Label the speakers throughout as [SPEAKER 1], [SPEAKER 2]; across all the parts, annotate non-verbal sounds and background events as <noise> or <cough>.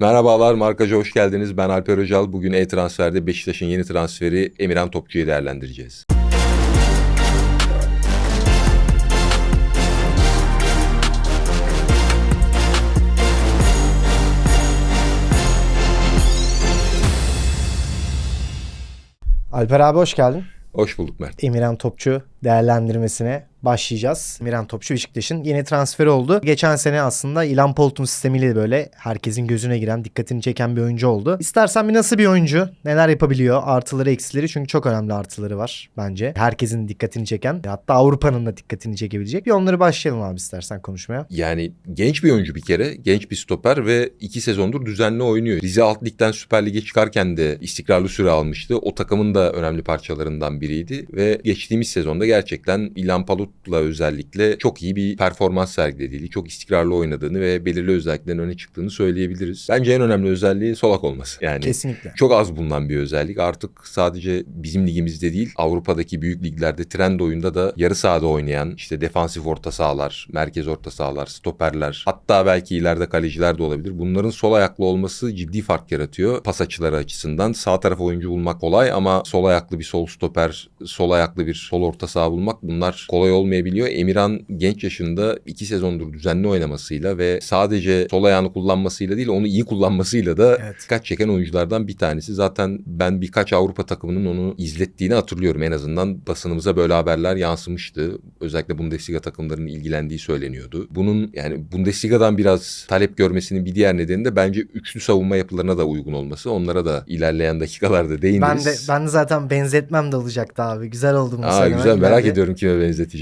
[SPEAKER 1] Merhabalar markacı hoş geldiniz. Ben Alper Öcal. Bugün e-transferde Beşiktaş'ın yeni transferi Emirhan Topçu'yu değerlendireceğiz.
[SPEAKER 2] Alper abi hoş geldin.
[SPEAKER 1] Hoş bulduk Mert.
[SPEAKER 2] Emirhan Topçu değerlendirmesine başlayacağız. Emirhan Topçu Beşiktaş'ın yeni transferi oldu. Geçen sene aslında İlan Poltun sistemiyle böyle herkesin gözüne giren, dikkatini çeken bir oyuncu oldu. İstersen bir nasıl bir oyuncu, neler yapabiliyor, artıları eksileri çünkü çok önemli artıları var bence. Herkesin dikkatini çeken, hatta Avrupa'nın da dikkatini çekebilecek. Bir onları başlayalım abi istersen konuşmaya.
[SPEAKER 1] Yani genç bir oyuncu bir kere. Genç bir stoper ve iki sezondur düzenli oynuyor. Rize Alt Lig'den Süper Lig'e çıkarken de istikrarlı süre almıştı. O takımın da önemli parçalarından biriydi. Ve geçtiğimiz sezonda gerçekten İlhan Palut'la özellikle çok iyi bir performans sergilediğini, çok istikrarlı oynadığını ve belirli özelliklerin öne çıktığını söyleyebiliriz. Bence en önemli özelliği solak olması. Yani
[SPEAKER 2] Kesinlikle.
[SPEAKER 1] Çok az bulunan bir özellik. Artık sadece bizim ligimizde değil, Avrupa'daki büyük liglerde trend oyunda da yarı sahada oynayan, işte defansif orta sahalar, merkez orta sahalar, stoperler, hatta belki ileride kaleciler de olabilir. Bunların sol ayaklı olması ciddi fark yaratıyor pas açıları açısından. Sağ tarafa oyuncu bulmak kolay ama sol ayaklı bir sol stoper, sol ayaklı bir sol orta saha bulmak bunlar kolay olmayabiliyor. Emirhan genç yaşında iki sezondur düzenli oynamasıyla ve sadece sol ayağını kullanmasıyla değil onu iyi kullanmasıyla da
[SPEAKER 2] Evet.
[SPEAKER 1] dikkat çeken oyunculardan bir tanesi. Zaten ben birkaç Avrupa takımının onu izlettiğini hatırlıyorum. En azından basınımıza böyle haberler yansımıştı. Özellikle Bundesliga takımlarının ilgilendiği söyleniyordu. Bunun yani Bundesliga'dan biraz talep görmesinin bir diğer nedeni de bence üçlü savunma yapılarına da uygun olması. Onlara da ilerleyen dakikalarda değiniriz.
[SPEAKER 2] Ben de ben zaten benzetmem de olacaktı abi. Güzel oldu bunu
[SPEAKER 1] Aa, güzel merak ediyorum kime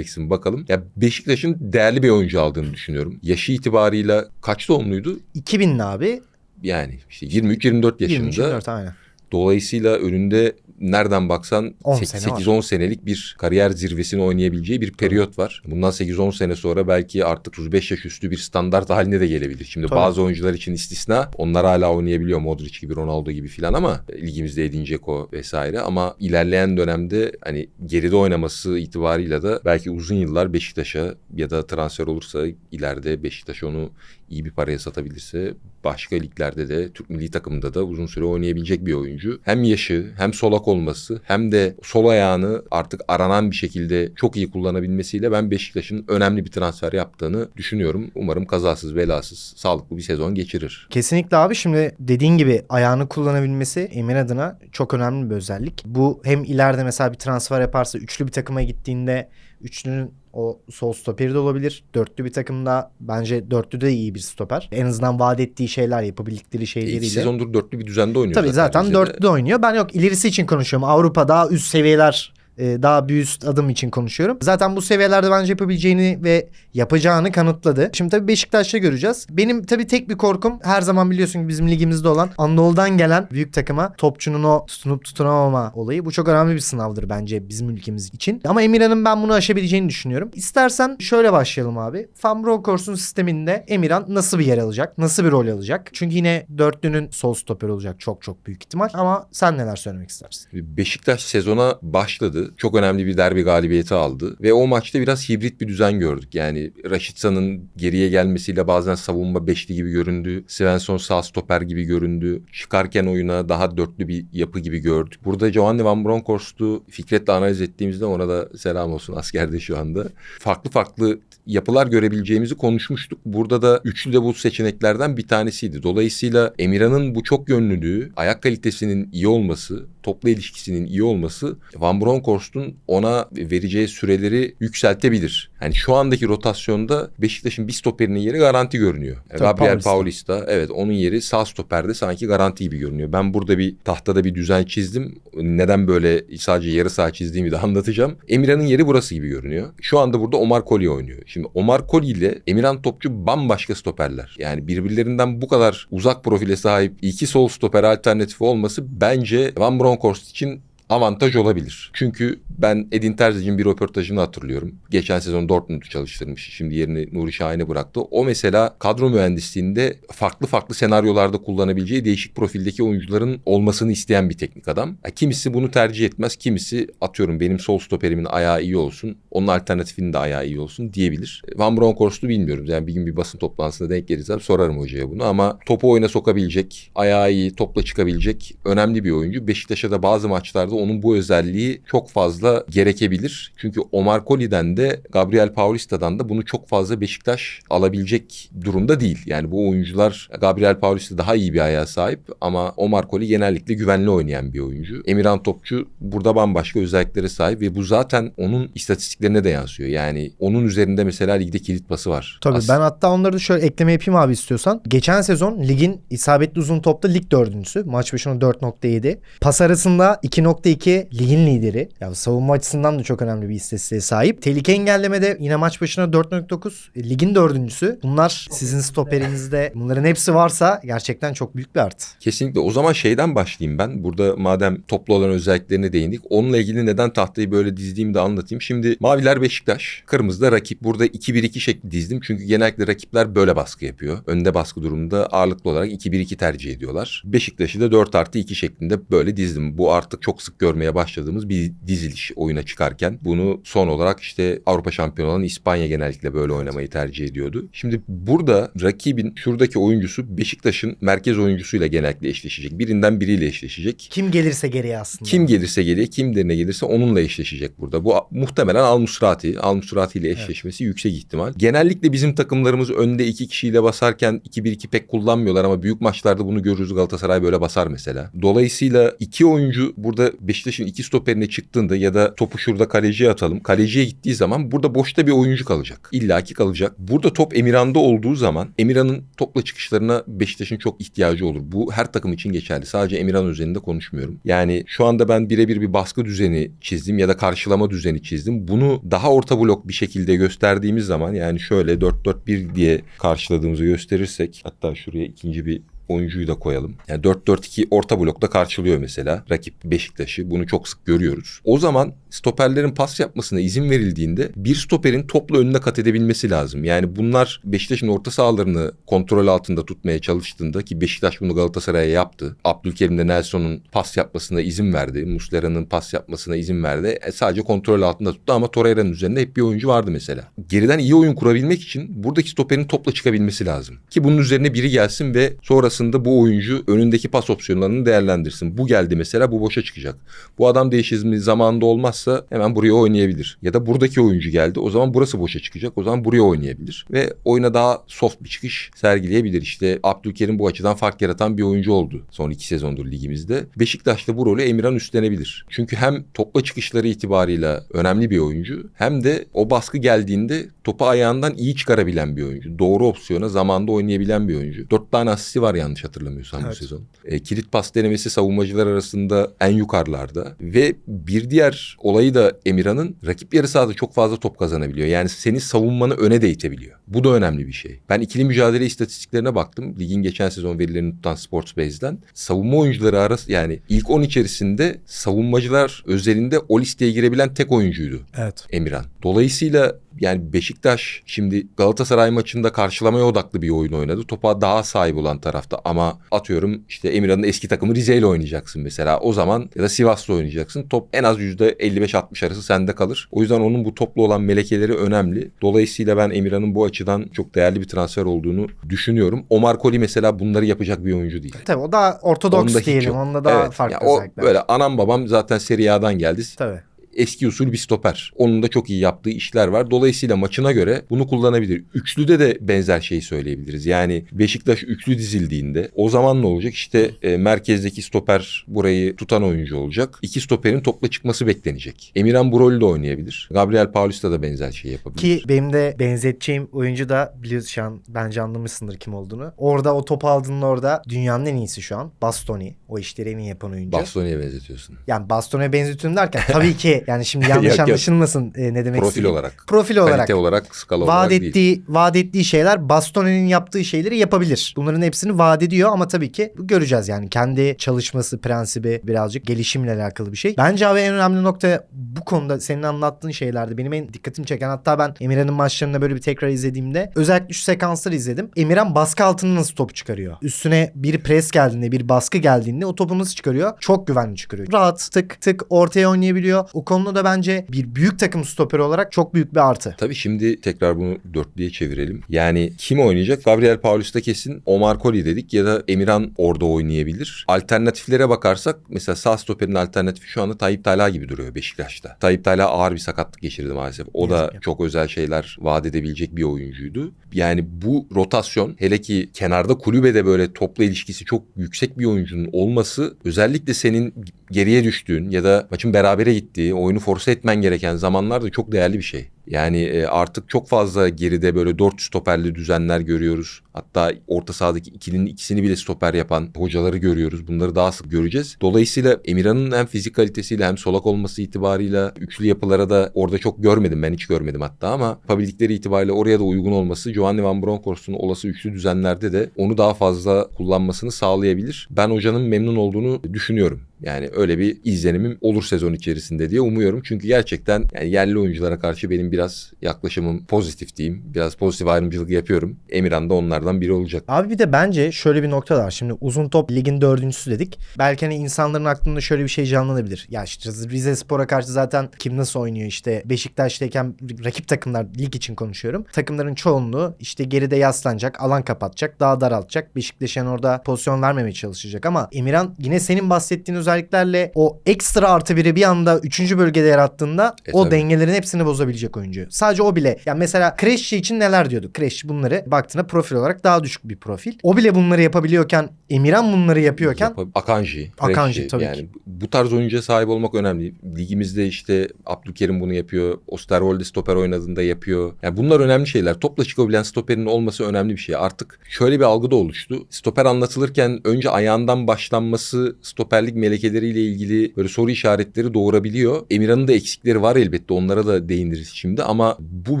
[SPEAKER 1] benzeteceksin bakalım. Ya Beşiktaş'ın değerli bir oyuncu aldığını düşünüyorum. Yaşı itibarıyla kaç doğumluydu?
[SPEAKER 2] 2000'li abi.
[SPEAKER 1] Yani işte 23-24 yaşında.
[SPEAKER 2] 24 aynen.
[SPEAKER 1] Dolayısıyla önünde nereden baksan
[SPEAKER 2] 10
[SPEAKER 1] sek-
[SPEAKER 2] sene var.
[SPEAKER 1] 8-10 senelik bir kariyer zirvesini oynayabileceği bir periyot var. Bundan 8-10 sene sonra belki artık 35 yaş üstü bir standart haline de gelebilir. Şimdi
[SPEAKER 2] Tabii.
[SPEAKER 1] bazı oyuncular için istisna. Onlar hala oynayabiliyor Modric gibi, Ronaldo gibi filan ama ligimizde Edin Dzeko vesaire ama ilerleyen dönemde hani geride oynaması itibarıyla da belki uzun yıllar Beşiktaş'a ya da transfer olursa ileride Beşiktaş onu iyi bir paraya satabilirse başka liglerde de Türk milli takımında da uzun süre oynayabilecek bir oyuncu. Hem yaşı hem solak olması hem de sol ayağını artık aranan bir şekilde çok iyi kullanabilmesiyle ben Beşiktaş'ın önemli bir transfer yaptığını düşünüyorum. Umarım kazasız belasız sağlıklı bir sezon geçirir.
[SPEAKER 2] Kesinlikle abi şimdi dediğin gibi ayağını kullanabilmesi Emir adına çok önemli bir özellik. Bu hem ileride mesela bir transfer yaparsa üçlü bir takıma gittiğinde üçlünün o sol stoperi de olabilir. Dörtlü bir takımda bence dörtlü de iyi bir stoper. En azından vaat ettiği şeyler yapabildikleri
[SPEAKER 1] İki
[SPEAKER 2] şeyleriyle.
[SPEAKER 1] sezondur dörtlü bir düzende oynuyor.
[SPEAKER 2] Tabii zaten
[SPEAKER 1] Rize'de.
[SPEAKER 2] dörtlü oynuyor. Ben yok ilerisi için konuşuyorum. Avrupa daha üst seviyeler e, daha bir üst adım için konuşuyorum. Zaten bu seviyelerde bence yapabileceğini ve yapacağını kanıtladı. Şimdi tabii Beşiktaş'ta göreceğiz. Benim tabii tek bir korkum her zaman biliyorsun ki bizim ligimizde olan Anadolu'dan gelen büyük takıma topçunun o tutunup tutunamama olayı. Bu çok önemli bir sınavdır bence bizim ülkemiz için. Ama Emirhan'ın ben bunu aşabileceğini düşünüyorum. İstersen şöyle başlayalım abi. Van Bronckhorst'un sisteminde Emirhan nasıl bir yer alacak? Nasıl bir rol alacak? Çünkü yine dörtlünün sol stoper olacak çok çok büyük ihtimal. Ama sen neler söylemek istersin?
[SPEAKER 1] Beşiktaş sezona başladı. Çok önemli bir derbi galibiyeti aldı. Ve o maçta biraz hibrit bir düzen gördük. Yani Raşitsa'nın geriye gelmesiyle bazen savunma beşli gibi göründü. Svensson sağ stoper gibi göründü. Çıkarken oyuna daha dörtlü bir yapı gibi gördük. Burada Giovanni Van Bronckhorst'u Fikret'le analiz ettiğimizde ona da selam olsun askerde şu anda. Farklı farklı yapılar görebileceğimizi konuşmuştuk. Burada da üçlü de bu seçeneklerden bir tanesiydi. Dolayısıyla Emirhan'ın bu çok yönlülüğü, ayak kalitesinin iyi olması, topla ilişkisinin iyi olması Van Bronckhorst'un ona vereceği süreleri yükseltebilir. Yani şu andaki rotasyonda Beşiktaş'ın bir stoperinin yeri garanti görünüyor. Gabriel
[SPEAKER 2] Paulista.
[SPEAKER 1] Paulista evet onun yeri sağ stoperde sanki garanti gibi görünüyor. Ben burada bir tahtada bir düzen çizdim. Neden böyle sadece yarı saha çizdiğimi de <laughs> anlatacağım. Emirhan'ın yeri burası gibi görünüyor. Şu anda burada Omar Koli oynuyor. Şimdi Omar Koli ile Emirhan Topçu bambaşka stoperler. Yani birbirlerinden bu kadar uzak profile sahip iki sol stoper alternatifi olması bence Van Bronckhorst için avantaj olabilir. Çünkü ben Edin Terzic'in bir röportajını hatırlıyorum. Geçen sezon Dortmund'u çalıştırmış. Şimdi yerini Nuri Şahin'e bıraktı. O mesela kadro mühendisliğinde farklı farklı senaryolarda kullanabileceği değişik profildeki oyuncuların olmasını isteyen bir teknik adam. Kimisi bunu tercih etmez. Kimisi atıyorum benim sol stoperimin ayağı iyi olsun. Onun alternatifinin de ayağı iyi olsun diyebilir. Van Bronckhorst'u bilmiyorum. Yani bir gün bir basın toplantısında denk gelirsem sorarım hocaya bunu ama topu oyuna sokabilecek, ayağı iyi, topla çıkabilecek önemli bir oyuncu. Beşiktaş'a da bazı maçlarda onun bu özelliği çok fazla gerekebilir. Çünkü Omar Koli'den de Gabriel Paulista'dan da bunu çok fazla Beşiktaş alabilecek durumda değil. Yani bu oyuncular Gabriel Paulista daha iyi bir ayağa sahip ama Omar Koli genellikle güvenli oynayan bir oyuncu. Emirhan Topçu burada bambaşka özelliklere sahip ve bu zaten onun istatistiklerine de yansıyor. Yani onun üzerinde mesela ligde kilit pası var.
[SPEAKER 2] Tabii
[SPEAKER 1] As-
[SPEAKER 2] ben hatta onları da şöyle ekleme yapayım abi istiyorsan. Geçen sezon ligin isabetli uzun topta lig dördüncüsü. Maç başına 4.7. Pas arasında 2.2 ligin lideri. Ya savunma açısından da çok önemli bir istatistiğe sahip. Tehlike engellemede yine maç başına 4.9 e, ligin dördüncüsü. Bunlar sizin stoperinizde bunların hepsi varsa gerçekten çok büyük bir artı.
[SPEAKER 1] Kesinlikle. O zaman şeyden başlayayım ben. Burada madem toplu olan özelliklerine değindik. Onunla ilgili neden tahtayı böyle dizdiğimi de anlatayım. Şimdi maviler Beşiktaş, kırmızıda rakip. Burada 2-1-2 şekli dizdim. Çünkü genellikle rakipler böyle baskı yapıyor. Önde baskı durumunda ağırlıklı olarak 2-1-2 tercih ediyorlar. Beşiktaş'ı da 4 artı 2 şeklinde böyle dizdim. Bu artık çok sık görmeye başladığımız bir diziliş oyuna çıkarken. Bunu son olarak işte Avrupa şampiyonu olan İspanya genellikle böyle oynamayı tercih ediyordu. Şimdi burada rakibin şuradaki oyuncusu Beşiktaş'ın merkez oyuncusuyla genellikle eşleşecek. Birinden biriyle eşleşecek.
[SPEAKER 2] Kim gelirse geriye aslında.
[SPEAKER 1] Kim gelirse geriye, kim derine gelirse onunla eşleşecek burada. Bu muhtemelen Al Musrati. Al Musrati ile eşleşmesi yüksek ihtimal. Genellikle bizim takımlarımız önde iki kişiyle basarken 2-1-2 pek kullanmıyorlar ama büyük maçlarda bunu görürüz. Galatasaray böyle basar mesela. Dolayısıyla iki oyuncu burada Beşiktaş'ın iki stoperine çıktığında ya da topu şurada kaleciye atalım. Kaleciye gittiği zaman burada boşta bir oyuncu kalacak. İlla ki kalacak. Burada top Emirhan'da olduğu zaman Emirhan'ın topla çıkışlarına Beşiktaş'ın çok ihtiyacı olur. Bu her takım için geçerli. Sadece Emirhan üzerinde konuşmuyorum. Yani şu anda ben birebir bir baskı düzeni çizdim ya da karşılama düzeni çizdim. Bunu daha orta blok bir şekilde gösterdiğimiz zaman yani şöyle 4-4-1 diye karşıladığımızı gösterirsek hatta şuraya ikinci bir oyuncuyu da koyalım. Yani 4-4-2 orta blokta karşılıyor mesela rakip Beşiktaş'ı. Bunu çok sık görüyoruz. O zaman stoperlerin pas yapmasına izin verildiğinde bir stoperin topla önüne kat edebilmesi lazım. Yani bunlar Beşiktaş'ın orta sahalarını kontrol altında tutmaya çalıştığında ki Beşiktaş bunu Galatasaray'a yaptı. Abdülkerim de Nelson'un pas yapmasına izin verdi. Muslera'nın pas yapmasına izin verdi. E, sadece kontrol altında tuttu ama Torreira'nın üzerinde hep bir oyuncu vardı mesela. Geriden iyi oyun kurabilmek için buradaki stoperin topla çıkabilmesi lazım. Ki bunun üzerine biri gelsin ve sonrasında bu oyuncu önündeki pas opsiyonlarını değerlendirsin. Bu geldi mesela bu boşa çıkacak. Bu adam değişimi zamanında olmazsa hemen buraya oynayabilir. Ya da buradaki oyuncu geldi o zaman burası boşa çıkacak. O zaman buraya oynayabilir. Ve oyuna daha soft bir çıkış sergileyebilir. İşte Abdülkerim bu açıdan fark yaratan bir oyuncu oldu. Son iki sezondur ligimizde. Beşiktaş'ta bu rolü Emirhan üstlenebilir. Çünkü hem topla çıkışları itibarıyla önemli bir oyuncu hem de o baskı geldiğinde topu ayağından iyi çıkarabilen bir oyuncu. Doğru opsiyona zamanda oynayabilen bir oyuncu. Dört tane asisti var yanlış hatırlamıyorsam
[SPEAKER 2] Evet.
[SPEAKER 1] bu sezon. E, kilit pas denemesi savunmacılar arasında en yukarılarda. Ve bir diğer olayı da Emirhan'ın rakip yarı sahada çok fazla top kazanabiliyor. Yani seni savunmanı öne de itebiliyor. Bu da önemli bir şey. Ben ikili mücadele istatistiklerine baktım. Ligin geçen sezon verilerini tutan Sports Base'den. Savunma oyuncuları arası yani ilk 10 içerisinde savunmacılar özelinde o listeye girebilen tek oyuncuydu.
[SPEAKER 2] Evet.
[SPEAKER 1] Emirhan. Dolayısıyla yani Beşiktaş şimdi Galatasaray maçında karşılamaya odaklı bir oyun oynadı. Topa daha sahip olan tarafta ama atıyorum işte Emirhan'ın eski takımı Rize ile oynayacaksın mesela. O zaman ya da Sivas'la oynayacaksın. Top en az %55-60 arası sende kalır. O yüzden onun bu toplu olan melekeleri önemli. Dolayısıyla ben Emirhan'ın bu açıdan çok değerli bir transfer olduğunu düşünüyorum. Omar Koli mesela bunları yapacak bir oyuncu değil.
[SPEAKER 2] Tabii o daha ortodoks
[SPEAKER 1] Onda
[SPEAKER 2] diyelim. Onda daha
[SPEAKER 1] Evet,
[SPEAKER 2] farklı
[SPEAKER 1] ya o
[SPEAKER 2] özellikler.
[SPEAKER 1] böyle anam babam zaten Serie A'dan geldi
[SPEAKER 2] Tabii.
[SPEAKER 1] Eski usul bir stoper. Onun da çok iyi yaptığı işler var. Dolayısıyla maçına göre bunu kullanabilir. Üçlüde de benzer şeyi söyleyebiliriz. Yani Beşiktaş üçlü dizildiğinde o zaman ne olacak? İşte e, merkezdeki stoper burayı tutan oyuncu olacak. İki stoperin topla çıkması beklenecek. Emirhan bu rolü de oynayabilir. Gabriel Paulista da benzer şey yapabilir.
[SPEAKER 2] Ki benim de benzeteceğim oyuncu da biliyorsun şu an bence anlamışsındır kim olduğunu. Orada o topu aldığında orada dünyanın en iyisi şu an. Bastoni. O işleri en iyi yapan oyuncu.
[SPEAKER 1] Bastoni'ye benzetiyorsun.
[SPEAKER 2] yani Baston'a benzetiyorum derken tabii ki <laughs> yani şimdi <laughs> yanlış
[SPEAKER 1] Yok, yok.
[SPEAKER 2] anlaşılmasın e, ne demek
[SPEAKER 1] Profil
[SPEAKER 2] istediğim.
[SPEAKER 1] olarak.
[SPEAKER 2] Profil olarak.
[SPEAKER 1] Kalite olarak, skala
[SPEAKER 2] vaat
[SPEAKER 1] olarak değil.
[SPEAKER 2] ettiği vaat ettiği şeyler Bastone'nin yaptığı şeyleri yapabilir. Bunların hepsini vaat ediyor ama tabii ki göreceğiz yani kendi çalışması prensibi birazcık gelişimle alakalı bir şey. Bence abi en önemli nokta bu konuda senin anlattığın şeylerdi. Benim en dikkatimi çeken hatta ben Emirhan'ın maçlarını böyle bir tekrar izlediğimde özellikle şu sekansları izledim. Emirhan baskı altında nasıl topu çıkarıyor? Üstüne bir pres geldiğinde bir baskı geldiğinde o topu nasıl çıkarıyor? Çok güvenli çıkarıyor. Rahat tık tık ortaya oynayabiliyor. O konuda da bence bir büyük takım stoperi olarak çok büyük bir artı.
[SPEAKER 1] Tabii şimdi tekrar bunu dörtlüye çevirelim. Yani kim oynayacak? Gabriel Paulus'ta kesin Omar Koli dedik ya da Emirhan orada oynayabilir. Alternatiflere bakarsak mesela sağ stoperin alternatifi şu anda Tayyip Talha gibi duruyor Beşiktaş'ta. Tayyip Talha ağır bir sakatlık geçirdi maalesef. O da
[SPEAKER 2] ki.
[SPEAKER 1] çok özel şeyler vaat edebilecek bir oyuncuydu. Yani bu rotasyon hele ki kenarda kulübede böyle topla ilişkisi çok yüksek bir oyuncunun olması özellikle senin geriye düştüğün ya da maçın berabere gittiği, oyunu force etmen gereken zamanlarda çok değerli bir şey. Yani e, artık çok fazla geride böyle dört stoperli düzenler görüyoruz. Hatta orta sahadaki ikilinin ikisini bile stoper yapan hocaları görüyoruz. Bunları daha sık göreceğiz. Dolayısıyla Emirhan'ın hem fizik kalitesiyle hem solak olması itibarıyla üçlü yapılara da orada çok görmedim. Ben hiç görmedim hatta ama yapabildikleri itibariyle oraya da uygun olması Giovanni Van Bronckhorst'un olası üçlü düzenlerde de onu daha fazla kullanmasını sağlayabilir. Ben hocanın memnun olduğunu düşünüyorum. Yani öyle bir izlenimim olur sezon içerisinde diye umuyorum. Çünkü gerçekten yani yerli oyunculara karşı benim biraz yaklaşımım pozitif diyeyim. Biraz pozitif ayrımcılık yapıyorum. Emirhan da onlardan biri olacak.
[SPEAKER 2] Abi bir de bence şöyle bir nokta var. Şimdi uzun top ligin dördüncüsü dedik. Belki hani insanların aklında şöyle bir şey canlanabilir. Ya işte Rize Spor'a karşı zaten kim nasıl oynuyor işte Beşiktaş'tayken rakip takımlar lig için konuşuyorum. Takımların çoğunluğu işte geride yaslanacak, alan kapatacak, daha daraltacak. Beşiktaş'ın orada pozisyon vermemeye çalışacak ama Emirhan yine senin bahsettiğin özelliklerle o ekstra artı biri bir anda 3. bölgede yarattığında
[SPEAKER 1] E,
[SPEAKER 2] o
[SPEAKER 1] tabii.
[SPEAKER 2] dengelerin hepsini bozabilecek oyuncu. Sadece o bile. Yani mesela Kreşçi için neler diyorduk? Kreşçi bunları baktığında profil olarak daha düşük bir profil. O bile bunları yapabiliyorken Emirhan bunları yapıyorken
[SPEAKER 1] Yapab- Akanji.
[SPEAKER 2] Akanji, tabii
[SPEAKER 1] yani
[SPEAKER 2] ki.
[SPEAKER 1] bu tarz oyuncuya sahip olmak önemli. Ligimizde işte Abdülkerim bunu yapıyor. Osterwolde stoper oynadığında yapıyor. Yani bunlar önemli şeyler. Topla çıkabilen stoperin olması önemli bir şey. Artık şöyle bir algı da oluştu. Stoper anlatılırken önce ayağından başlanması stoperlik melekeleriyle ilgili böyle soru işaretleri doğurabiliyor. Emirhan'ın da eksikleri var elbette. Onlara da değiniriz şimdi ama bu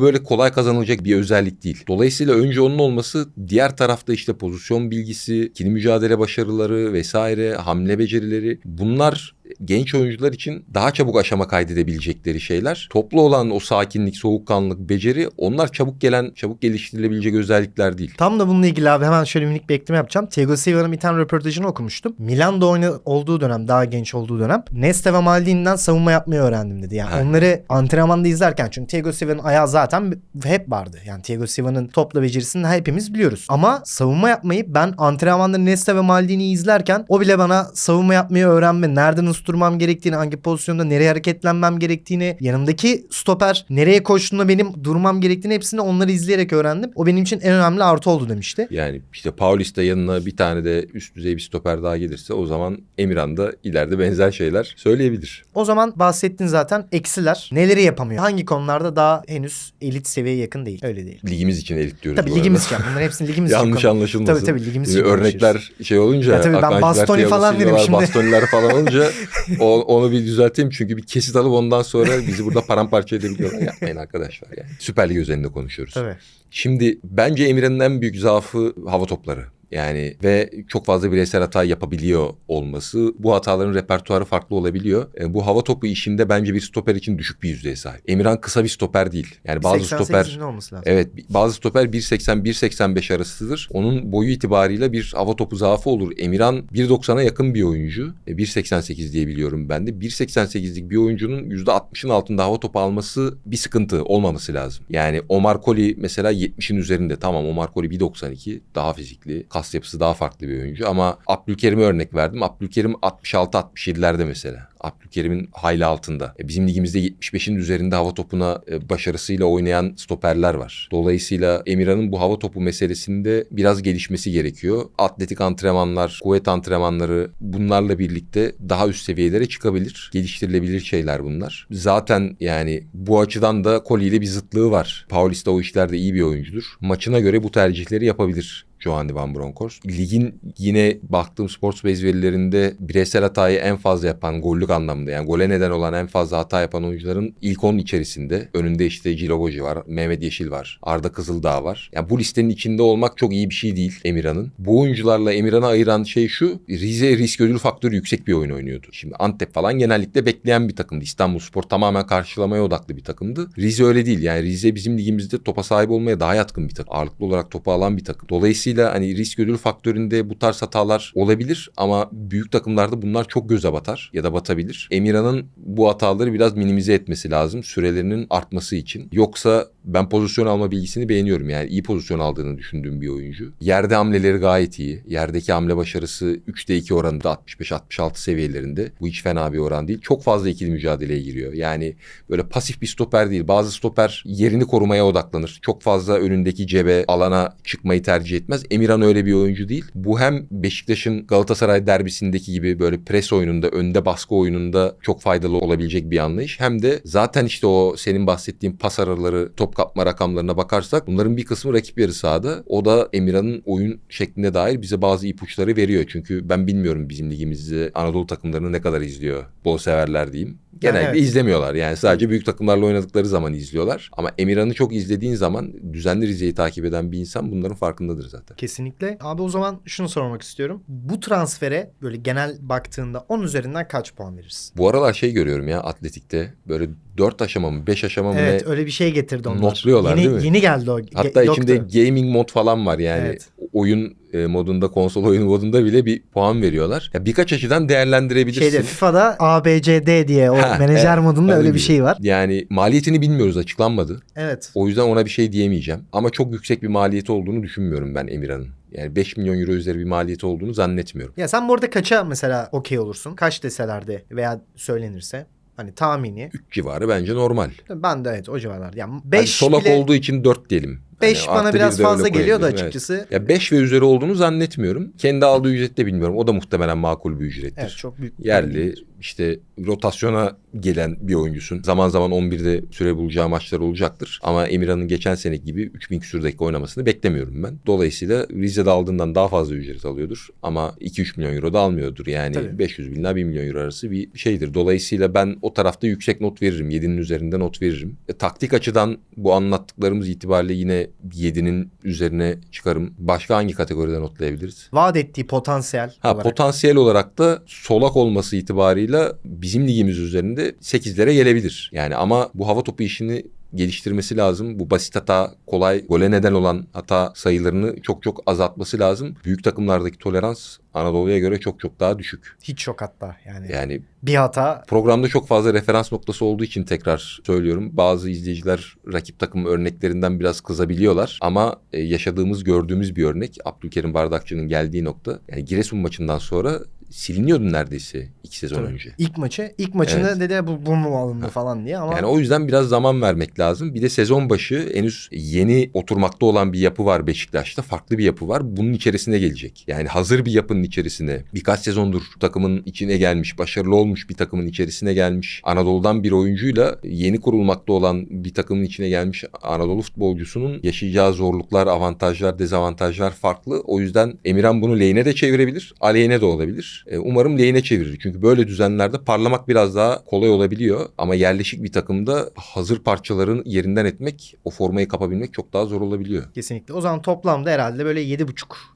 [SPEAKER 1] böyle kolay kazanılacak bir özellik değil. Dolayısıyla önce onun olması diğer tarafta işte pozisyon bilgisi, ikili mücadele başarıları vesaire, hamle becerileri bunlar genç oyuncular için daha çabuk aşama kaydedebilecekleri şeyler. Toplu olan o sakinlik, soğukkanlılık, beceri onlar çabuk gelen, çabuk geliştirilebilecek özellikler değil.
[SPEAKER 2] Tam da bununla ilgili abi hemen şöyle minik bir ekleme yapacağım. Thiago Silva'nın bir tane röportajını okumuştum. Milan'da oyna olduğu dönem, daha genç olduğu dönem Nesta ve Maldini'den savunma yapmayı öğrendim dedi. Yani
[SPEAKER 1] Ha.
[SPEAKER 2] onları antrenmanda izlerken çünkü Thiago Silva'nın ayağı zaten hep vardı. Yani Thiago Silva'nın topla becerisini hepimiz biliyoruz. Ama savunma yapmayı ben antrenmanda Nesta ve Maldini'yi izlerken o bile bana savunma yapmayı öğrenme, nerede nasıl durmam gerektiğini, hangi pozisyonda nereye hareketlenmem gerektiğini, yanımdaki stoper nereye koştuğunda benim durmam gerektiğini hepsini onları izleyerek öğrendim. O benim için en önemli artı oldu demişti.
[SPEAKER 1] Yani işte Paulista yanına bir tane de üst düzey bir stoper daha gelirse o zaman Emirhan da ileride benzer şeyler söyleyebilir.
[SPEAKER 2] O zaman bahsettin zaten eksiler. Neleri yapamıyor? Hangi konularda daha henüz elit seviyeye yakın değil? Öyle değil.
[SPEAKER 1] Ligimiz için elit diyoruz.
[SPEAKER 2] Tabii
[SPEAKER 1] bu
[SPEAKER 2] ligimiz için. Bunların hepsini <laughs> ligimiz için
[SPEAKER 1] Yanlış anlaşılmasın.
[SPEAKER 2] Tabii tabii ligimiz için
[SPEAKER 1] Şimdi örnekler şey olunca.
[SPEAKER 2] Ya tabii ben Bastoni falan
[SPEAKER 1] Silva'lar,
[SPEAKER 2] şimdi.
[SPEAKER 1] Bastoniler falan olunca <laughs> o- onu bir düzelteyim. Çünkü bir kesit alıp ondan sonra bizi burada paramparça edebiliyorlar. Yapmayın arkadaşlar yani. Süper Lig özelinde konuşuyoruz.
[SPEAKER 2] Tabii.
[SPEAKER 1] Şimdi bence Emirhan'ın en büyük zaafı hava topları. Yani ve çok fazla bireysel hata yapabiliyor olması. Bu hataların repertuarı farklı olabiliyor. E, bu hava topu işinde bence bir stoper için düşük bir yüzdeye sahip. Emirhan kısa bir stoper değil. Yani bazı
[SPEAKER 2] 88'in
[SPEAKER 1] stoper
[SPEAKER 2] olması lazım?
[SPEAKER 1] Evet bazı stoper 1.80-1.85 arasıdır. Onun boyu itibarıyla bir hava topu zaafı olur. Emirhan 1.90'a yakın bir oyuncu. E, 1.88 diye biliyorum ben de. 1.88'lik bir oyuncunun %60'ın altında hava topu alması bir sıkıntı olmaması lazım. Yani Omar Koli mesela 70'in üzerinde. Tamam Omar Koli 1.92 daha fizikli. Kas yapısı daha farklı bir oyuncu ama Abdülkerim'e örnek verdim. Abdülkerim 66-67'lerde mesela. Abdülkerim'in hayli altında. E, bizim ligimizde 75'in üzerinde hava topuna e, başarısıyla oynayan stoperler var. Dolayısıyla Emirhan'ın bu hava topu meselesinde biraz gelişmesi gerekiyor. Atletik antrenmanlar, kuvvet antrenmanları bunlarla birlikte daha üst seviyelere çıkabilir. Geliştirilebilir şeyler bunlar. Zaten yani bu açıdan da Koli ile bir zıtlığı var. Paulista o işlerde iyi bir oyuncudur. Maçına göre bu tercihleri yapabilir. Giovanni Van Bronckhorst. Ligin yine baktığım Sports Base verilerinde bireysel hatayı en fazla yapan gollük anlamında yani gole neden olan en fazla hata yapan oyuncuların ilk 10 içerisinde. Önünde işte Ciloboji var, Mehmet Yeşil var, Arda Kızıldağ var. Yani bu listenin içinde olmak çok iyi bir şey değil Emirhan'ın. Bu oyuncularla Emirhan'ı ayıran şey şu. Rize risk ödül faktörü yüksek bir oyun oynuyordu. Şimdi Antep falan genellikle bekleyen bir takımdı. İstanbulspor tamamen karşılamaya odaklı bir takımdı. Rize öyle değil. Yani Rize bizim ligimizde topa sahip olmaya daha yatkın bir takım. Ağırlıklı olarak topu alan bir takım. Dolayısıyla hani risk ödül faktöründe bu tarz hatalar olabilir ama büyük takımlarda bunlar çok göze batar ya da batabilir. Emirhan'ın bu hataları biraz minimize etmesi lazım sürelerinin artması için. Yoksa ben pozisyon alma bilgisini beğeniyorum. Yani iyi pozisyon aldığını düşündüğüm bir oyuncu. Yerde hamleleri gayet iyi. Yerdeki hamle başarısı 3'te 2 oranında 65-66 seviyelerinde. Bu hiç fena bir oran değil. Çok fazla ikili mücadeleye giriyor. Yani böyle pasif bir stoper değil. Bazı stoper yerini korumaya odaklanır. Çok fazla önündeki cebe alana çıkmayı tercih etmez. Emirhan öyle bir oyuncu değil. Bu hem Beşiktaş'ın Galatasaray derbisindeki gibi böyle pres oyununda, önde baskı oyununda çok faydalı olabilecek bir anlayış. Hem de zaten işte o senin bahsettiğin pas araları, top kapma rakamlarına bakarsak bunların bir kısmı rakip yarı sahada. O da Emirhan'ın oyun şekline dair bize bazı ipuçları veriyor. Çünkü ben bilmiyorum bizim ligimizde Anadolu takımlarını ne kadar izliyor bol severler diyeyim. Genelde
[SPEAKER 2] evet.
[SPEAKER 1] izlemiyorlar yani sadece büyük takımlarla oynadıkları zaman izliyorlar. Ama Emirhan'ı çok izlediğin zaman düzenli Rize'yi takip eden bir insan bunların farkındadır zaten.
[SPEAKER 2] Kesinlikle. Abi o zaman şunu sormak istiyorum. Bu transfere böyle genel baktığında 10 üzerinden kaç puan verirsin?
[SPEAKER 1] Bu aralar şey görüyorum ya atletikte böyle 4 aşama mı 5 aşama mı
[SPEAKER 2] Evet
[SPEAKER 1] ne
[SPEAKER 2] öyle bir şey getirdi onlar.
[SPEAKER 1] Notluyorlar,
[SPEAKER 2] yeni,
[SPEAKER 1] değil mi?
[SPEAKER 2] Yeni geldi o.
[SPEAKER 1] Hatta
[SPEAKER 2] Ge-
[SPEAKER 1] içinde gaming mod falan var yani
[SPEAKER 2] Evet.
[SPEAKER 1] oyun e, modunda konsol oyunu modunda bile bir puan veriyorlar. Ya birkaç açıdan değerlendirebilirsin.
[SPEAKER 2] Şeyde FIFA'da ABCD diye o
[SPEAKER 1] Ha,
[SPEAKER 2] menajer
[SPEAKER 1] evet.
[SPEAKER 2] modunda öyle bir
[SPEAKER 1] gibi.
[SPEAKER 2] şey var.
[SPEAKER 1] Yani maliyetini bilmiyoruz açıklanmadı.
[SPEAKER 2] Evet.
[SPEAKER 1] O yüzden ona bir şey diyemeyeceğim. Ama çok yüksek bir maliyeti olduğunu düşünmüyorum ben Emirhan'ın. Yani 5 milyon euro üzeri bir maliyeti olduğunu zannetmiyorum.
[SPEAKER 2] Ya sen burada kaça mesela okey olursun? Kaç deselerdi veya söylenirse? Hani tahmini.
[SPEAKER 1] 3 civarı bence normal.
[SPEAKER 2] Ben de evet o civarlar. Yani
[SPEAKER 1] Hani
[SPEAKER 2] 5
[SPEAKER 1] solak
[SPEAKER 2] bile
[SPEAKER 1] olduğu için 4 diyelim.
[SPEAKER 2] 5
[SPEAKER 1] Hani
[SPEAKER 2] bana biraz
[SPEAKER 1] bir
[SPEAKER 2] fazla geliyor da
[SPEAKER 1] koyabilirim, evet.
[SPEAKER 2] açıkçası.
[SPEAKER 1] Ya 5 ve üzeri olduğunu zannetmiyorum. Kendi aldığı ücret de bilmiyorum. O da muhtemelen makul bir ücrettir.
[SPEAKER 2] Evet çok büyük.
[SPEAKER 1] Yerli işte rotasyona gelen bir oyuncusun. Zaman zaman 11'de süre bulacağı maçlar olacaktır. Ama Emirhan'ın geçen sene gibi 3000 küsur dakika oynamasını beklemiyorum ben. Dolayısıyla Rize'de aldığından daha fazla ücret alıyordur. Ama 2-3 milyon euro da almıyordur. Yani
[SPEAKER 2] Tabii.
[SPEAKER 1] 500 bin ile 1 milyon euro arası bir şeydir. Dolayısıyla ben o tarafta yüksek not veririm. 7'nin üzerinde not veririm. E, taktik açıdan bu anlattıklarımız itibariyle yine 7'nin üzerine çıkarım. Başka hangi kategoride notlayabiliriz?
[SPEAKER 2] Vaat ettiği potansiyel
[SPEAKER 1] Ha
[SPEAKER 2] olarak.
[SPEAKER 1] potansiyel olarak da solak olması itibarıyla bizim ligimiz üzerinde 8'lere gelebilir. Yani ama bu hava topu işini geliştirmesi lazım. Bu basit hata, kolay gole neden olan hata sayılarını çok çok azaltması lazım. Büyük takımlardaki tolerans Anadolu'ya göre çok çok daha düşük.
[SPEAKER 2] Hiç yok hatta yani.
[SPEAKER 1] Yani
[SPEAKER 2] Bir hata
[SPEAKER 1] programda çok fazla referans noktası olduğu için tekrar söylüyorum. Bazı izleyiciler rakip takım örneklerinden biraz kızabiliyorlar. Ama e, yaşadığımız, gördüğümüz bir örnek. Abdülkerim Bardakçı'nın geldiği nokta. Yani Giresun maçından sonra siliniyordu neredeyse iki sezon
[SPEAKER 2] Tabii.
[SPEAKER 1] önce.
[SPEAKER 2] ilk maçı ilk maçında
[SPEAKER 1] Evet.
[SPEAKER 2] dedi bu, bu mu alındı falan diye ama
[SPEAKER 1] Yani o yüzden biraz zaman vermek lazım. Bir de sezon başı henüz yeni oturmakta olan bir yapı var Beşiktaş'ta. Farklı bir yapı var. Bunun içerisine gelecek. Yani hazır bir yapının içerisine birkaç sezondur takımın içine gelmiş, başarılı olmuş bir takımın içerisine gelmiş. Anadolu'dan bir oyuncuyla yeni kurulmakta olan bir takımın içine gelmiş Anadolu futbolcusunun yaşayacağı zorluklar, avantajlar, dezavantajlar farklı. O yüzden Emirhan bunu lehine de çevirebilir, aleyhine de olabilir. E, umarım lehine çevirir. Çünkü böyle düzenlerde parlamak biraz daha kolay olabiliyor. Ama yerleşik bir takımda hazır parçaların yerinden etmek, o formayı kapabilmek çok daha zor olabiliyor.
[SPEAKER 2] kesinlikle. O zaman toplamda herhalde böyle 7,5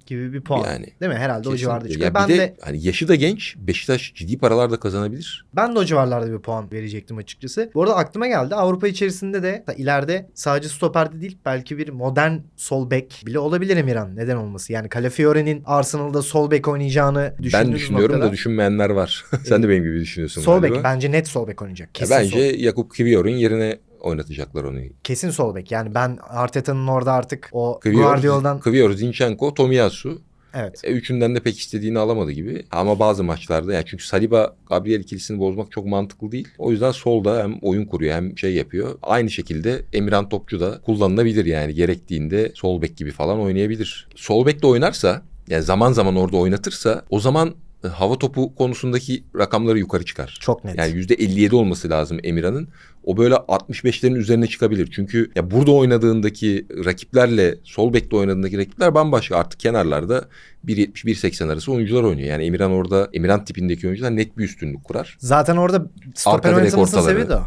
[SPEAKER 2] gibi bir puan.
[SPEAKER 1] Yani.
[SPEAKER 2] Değil mi? Herhalde o civarda
[SPEAKER 1] Kesinlikle.
[SPEAKER 2] çıkıyor.
[SPEAKER 1] Ya
[SPEAKER 2] Ben de,
[SPEAKER 1] de, hani yaşı da genç. Beşiktaş ciddi paralar da kazanabilir.
[SPEAKER 2] ben de o civarlarda bir puan verecektim açıkçası. Bu arada aklıma geldi. Avrupa içerisinde de ileride sadece stoperde değil belki bir modern sol bek bile olabilir Emirhan. Neden olması? Yani Calafiore'nin Arsenal'da sol bek oynayacağını düşündüğünüz
[SPEAKER 1] ben düşünüyorum
[SPEAKER 2] noktada,
[SPEAKER 1] da düşünmeyenler var. <laughs> Sen de benim gibi düşünüyorsun
[SPEAKER 2] Sol
[SPEAKER 1] galiba.
[SPEAKER 2] bek bence net sol bek oynayacak.
[SPEAKER 1] Ya
[SPEAKER 2] Kesin
[SPEAKER 1] bence
[SPEAKER 2] sol.
[SPEAKER 1] Yakup Kivior'un yerine oynatacaklar onu.
[SPEAKER 2] Kesin sol bek. Yani ben Arteta'nın orada artık o
[SPEAKER 1] Kvior,
[SPEAKER 2] Guardiola'dan
[SPEAKER 1] Kvior, Zinchenko, Tomiyasu.
[SPEAKER 2] evet.
[SPEAKER 1] E, üçünden de pek istediğini alamadı gibi. Ama bazı maçlarda yani çünkü Saliba Gabriel ikilisini bozmak çok mantıklı değil. O yüzden solda hem oyun kuruyor hem şey yapıyor. Aynı şekilde Emirhan Topçu da kullanılabilir yani gerektiğinde sol bek gibi falan oynayabilir. Sol bek de oynarsa yani zaman zaman orada oynatırsa o zaman hava topu konusundaki rakamları yukarı çıkar.
[SPEAKER 2] Çok net.
[SPEAKER 1] Yani %57 olması lazım Emirhan'ın. O böyle 65'lerin üzerine çıkabilir. Çünkü ya burada oynadığındaki rakiplerle sol bekte oynadığındaki rakipler bambaşka. Artık kenarlarda 1.70-1.80 arası oyuncular oynuyor. Yani Emirhan orada Emirhan tipindeki oyuncular net bir üstünlük kurar.
[SPEAKER 2] Zaten orada stoper
[SPEAKER 1] ortaları.
[SPEAKER 2] sebebi de.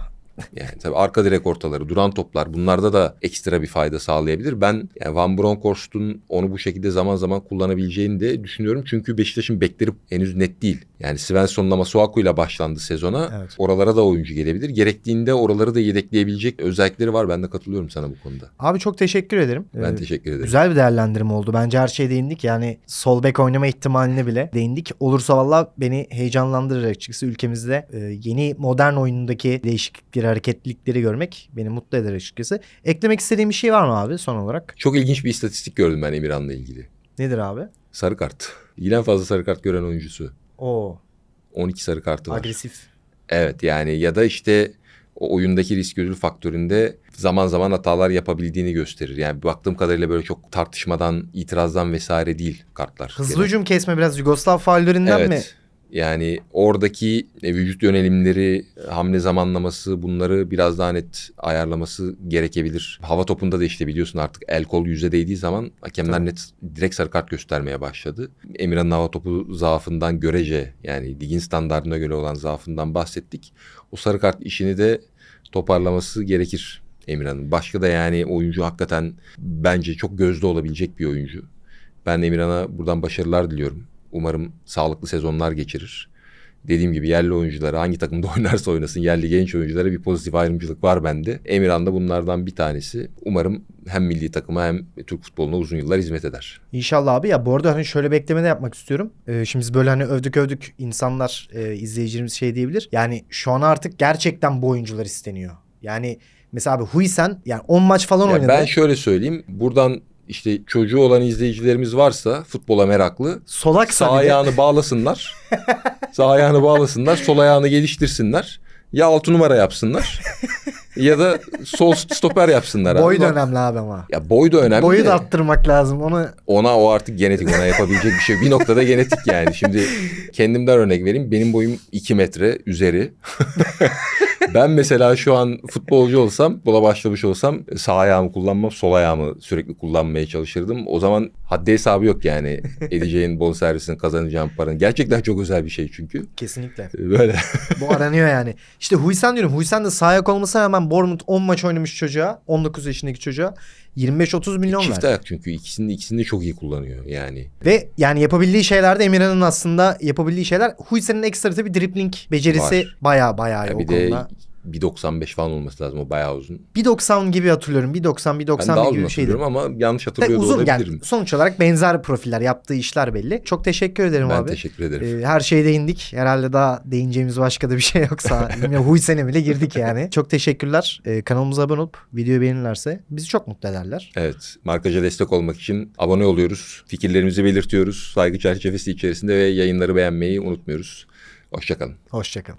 [SPEAKER 1] Yani tabii arka direk ortaları, duran toplar bunlarda da ekstra bir fayda sağlayabilir. Ben yani Van Bronckhorst'un onu bu şekilde zaman zaman kullanabileceğini de düşünüyorum. Çünkü Beşiktaş'ın bekleri henüz net değil. Yani Svensson'la Masuaku ile başlandı sezona.
[SPEAKER 2] Evet.
[SPEAKER 1] Oralara da oyuncu gelebilir. Gerektiğinde oraları da yedekleyebilecek özellikleri var. Ben de katılıyorum sana bu konuda.
[SPEAKER 2] Abi çok teşekkür ederim.
[SPEAKER 1] Ben
[SPEAKER 2] Ee,
[SPEAKER 1] teşekkür ederim.
[SPEAKER 2] Güzel bir değerlendirme oldu. Bence her şeye değindik. Yani sol bek oynama ihtimaline bile değindik. Olursa valla beni heyecanlandırır açıkçası. Ülkemizde e, yeni modern oyundaki değişiklikleri, hareketlilikleri görmek beni mutlu eder açıkçası. Eklemek istediğim bir şey var mı abi son olarak?
[SPEAKER 1] Çok ilginç bir istatistik gördüm ben Emirhan'la ilgili.
[SPEAKER 2] Nedir abi?
[SPEAKER 1] Sarı kart. En fazla sarı kart gören oyuncusu.
[SPEAKER 2] O
[SPEAKER 1] 12 sarı kartı var.
[SPEAKER 2] agresif.
[SPEAKER 1] Evet yani ya da işte o oyundaki risk ödül faktöründe zaman zaman hatalar yapabildiğini gösterir. Yani baktığım kadarıyla böyle çok tartışmadan, itirazdan vesaire değil kartlar.
[SPEAKER 2] Hızlı
[SPEAKER 1] Genel-
[SPEAKER 2] hücum kesme biraz Yugoslav faullerinden
[SPEAKER 1] evet.
[SPEAKER 2] mi?
[SPEAKER 1] Yani oradaki e, vücut yönelimleri, hamle zamanlaması bunları biraz daha net ayarlaması gerekebilir. Hava topunda da işte biliyorsun artık el kol yüze değdiği zaman hakemler
[SPEAKER 2] Tabii.
[SPEAKER 1] net direkt sarı kart göstermeye başladı. Emirhan'ın hava topu zaafından görece yani ligin standartına göre olan zaafından bahsettik. O sarı kart işini de toparlaması gerekir Emirhan'ın. Başka da yani oyuncu hakikaten bence çok gözde olabilecek bir oyuncu. Ben Emirhan'a buradan başarılar diliyorum. Umarım sağlıklı sezonlar geçirir. Dediğim gibi yerli oyunculara hangi takımda <laughs> oynarsa oynasın yerli genç oyunculara bir pozitif ayrımcılık var bende. Emirhan da bunlardan bir tanesi. Umarım hem milli takıma hem Türk futboluna uzun yıllar hizmet eder.
[SPEAKER 2] İnşallah abi ya bu arada hani şöyle bir ekleme de yapmak istiyorum. Ee, şimdi biz böyle hani övdük övdük insanlar e, izleyicilerimiz şey diyebilir. Yani şu an artık gerçekten bu oyuncular isteniyor. Yani mesela abi Huysen yani 10 maç falan
[SPEAKER 1] Ya
[SPEAKER 2] oynadı.
[SPEAKER 1] ben şöyle söyleyeyim. Buradan işte çocuğu olan izleyicilerimiz varsa futbola meraklı
[SPEAKER 2] Solaksa
[SPEAKER 1] sağ ayağını bağlasınlar. <laughs> sağ ayağını bağlasınlar. Sol ayağını geliştirsinler. Ya altı numara yapsınlar ya da sol stoper yapsınlar. abi.
[SPEAKER 2] boy da önemli abi ama.
[SPEAKER 1] Ya boy da önemli.
[SPEAKER 2] Boyu
[SPEAKER 1] de
[SPEAKER 2] da arttırmak lazım. Onu
[SPEAKER 1] Ona o artık genetik ona yapabilecek bir şey. Bir noktada genetik yani. Şimdi kendimden örnek vereyim. Benim boyum 2 metre üzeri. <laughs> ben mesela şu an futbolcu olsam, bola başlamış olsam sağ ayağımı kullanmam, sol ayağımı sürekli kullanmaya çalışırdım. O zaman haddi hesabı yok yani. Edeceğin bon servisini kazanacağın paranın. Gerçekten çok özel bir şey çünkü.
[SPEAKER 2] kesinlikle.
[SPEAKER 1] Böyle.
[SPEAKER 2] Bu aranıyor yani. İşte Huysen diyorum. Huysen de sağ ayak olmasına rağmen Bournemouth 10 maç oynamış çocuğa. 19 yaşındaki çocuğa. 25-30 milyon
[SPEAKER 1] Çift
[SPEAKER 2] verdi.
[SPEAKER 1] ayak çünkü ikisini ikisini de çok iyi kullanıyor yani.
[SPEAKER 2] Ve yani yapabildiği şeylerde Emirhan'ın aslında yapabildiği şeyler. Huysen'in ekstra tabii dribbling becerisi
[SPEAKER 1] Var.
[SPEAKER 2] baya baya iyi
[SPEAKER 1] Ya
[SPEAKER 2] o
[SPEAKER 1] bir de
[SPEAKER 2] konuda.
[SPEAKER 1] 1.95 falan olması lazım o bayağı uzun.
[SPEAKER 2] 1.90 gibi hatırlıyorum. 1.90
[SPEAKER 1] Ben daha
[SPEAKER 2] 1.91 gibi bir şeydi.
[SPEAKER 1] ama yanlış hatırlıyor
[SPEAKER 2] uzun yani
[SPEAKER 1] olabilirim.
[SPEAKER 2] sonuç olarak benzer profiller yaptığı işler belli. Çok teşekkür ederim
[SPEAKER 1] Ben
[SPEAKER 2] abi.
[SPEAKER 1] teşekkür ederim.
[SPEAKER 2] Ee, her şeye değindik. Herhalde daha değineceğimiz başka da bir şey yoksa. <laughs> Yine Huysen'e bile girdik yani. Çok teşekkürler. Ee, kanalımıza abone olup videoyu beğenirlerse bizi çok mutlu ederler.
[SPEAKER 1] Evet, markaja destek olmak için abone oluyoruz. Fikirlerimizi belirtiyoruz. Saygı çerçevesi içerisinde ve yayınları beğenmeyi unutmuyoruz. Hoşçakalın.
[SPEAKER 2] Hoşçakalın.